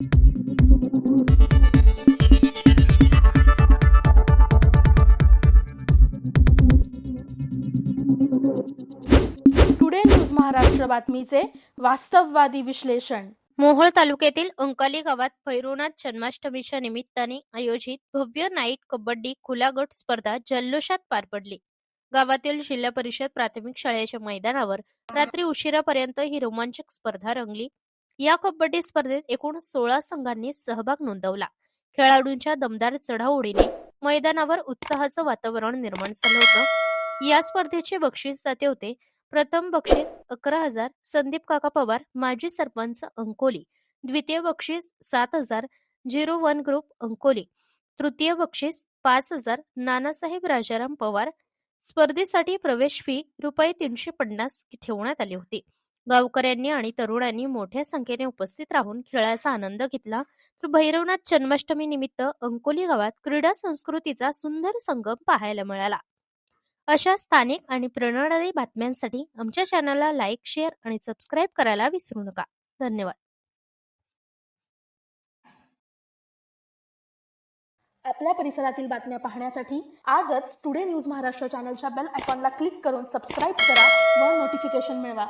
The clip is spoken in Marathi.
टुडे न्यूज महाराष्ट्र बातमीचे वास्तववादी विश्लेषण मोहोळ तालुक्यातील अंकाली गावात भैरवनाथ जन्माष्टमीच्या निमित्ताने आयोजित भव्य नाईट कबड्डी खुला गट स्पर्धा जल्लोषात पार पडली. गावातील जिल्हा परिषद प्राथमिक शाळेच्या मैदानावर रात्री उशिरापर्यंत ही रोमांचक स्पर्धा रंगली. या कबड्डी स्पर्धेत एकूण सोळा संघांनी सहभाग नोंदवला. खेळाडूंच्या दमदार चढाओढीने मैदानावर उत्साहाचं वातावरण निर्माण झालं होतं. या स्पर्धेचे बक्षीस जाते होते. प्रथम बक्षीस अकरा हजार संदीप काका पवार माजी सरपंच अंकोली द्वितीय बक्षीस सात हजार झिरो वन ग्रुप अंकोली तृतीय बक्षीस पाच हजार नानासाहेब राजाराम पवार. स्पर्धेसाठी प्रवेश फी रुपये तीनशे पन्नास ठेवण्यात आली होती. गावकऱ्यांनी आणि तरुणांनी मोठ्या संख्येने उपस्थित राहून खेळाचा आनंद घेतला. तर भैरवनाथ जन्माष्टमी निमित्त अंकोली गावात क्रीडा संस्कृतीचा सुंदर संगम पाहायला मिळाला. अशा स्थानिक आणि प्रेरणादायी बातम्यांसाठी आमच्या चॅनलला लाईक शेअर आणि सबस्क्राईब करायला विसरू नका. धन्यवाद. आपल्या परिसरातील बातम्या पाहण्यासाठी आजच टुडे न्यूज महाराष्ट्र चॅनलच्या बेल आयकॉनला क्लिक करून सबस्क्राईब करा व नोटिफिकेशन मिळवा.